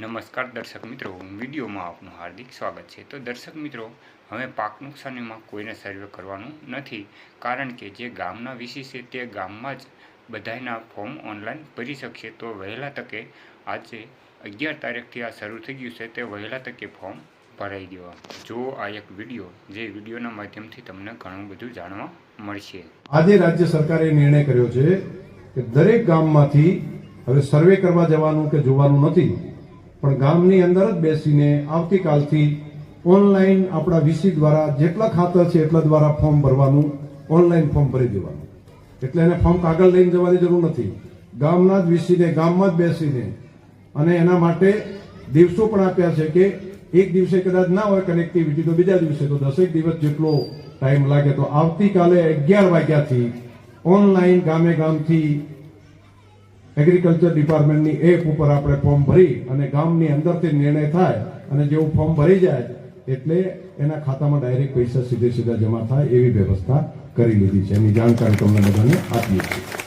નમસ્કાર દર્શક મિત્રો વિડીયોમાં આપનું હાર્દિક સ્વાગત છે. તો દર્શક મિત્રો, હવે પાક નુકસાનીમાં કોઈને સર્વે કરવાનું નથી, કારણ કે જે ગામના વિશે છે તે ગામમાં જ બધાયના ફોર્મ ઓનલાઈન ભરી શકશે. તો વહેલા તકે આજે અગિયાર તારીખથી આ શરૂ થઈ ગયું છે, તે વહેલા તકે ફોર્મ ભરાઈ દેવા. જો આ એક વીડિયો, જે વિડીયોના માધ્યમથી તમને ઘણું બધું જાણવા મળશે. આજે રાજ્ય સરકારે નિર્ણય કર્યો છે કે દરેક ગામમાંથી હવે સર્વે કરવા જવાનું કે જોવાનું નથી. પણ ગામની અંદર જ બેસીને આવતીકાલથી ઓનલાઈન આપણા વીસી દ્વારા જેટલા ખાતર છે એટલા દ્વારા ફોર્મ ભરવાનું, ઓનલાઈન ફોર્મ ભરી દેવાનું. એટલે એને ફોર્મ કાગળ લઈને જવાની જરૂર નથી. ગામના જ વીસીને, ગામમાં જ બેસીને અને એના માટે દિવસો પણ આપ્યા છે કે એક દિવસે કદાચ ના હોય કનેક્ટિવિટી તો બીજા દિવસે તો દસેક દિવસ જેટલો ટાઈમ લાગે. તો આવતીકાલે અગિયાર વાગ્યાથી ઓનલાઈન ગામે ગામથી એગ્રીકલ્ચર ડિપાર્ટમેન્ટની એપ ઉપર આપણે ફોર્મ ભરી અને ગામની અંદરથી નિર્ણય થાય અને જેવું ફોર્મ ભરી જાય એટલે એના ખાતામાં ડાયરેક્ટ પૈસા સીધે સીધા જમા થાય એવી વ્યવસ્થા કરી લીધી છે. એની જાણકારી તમને બધાને આપીએ છીએ.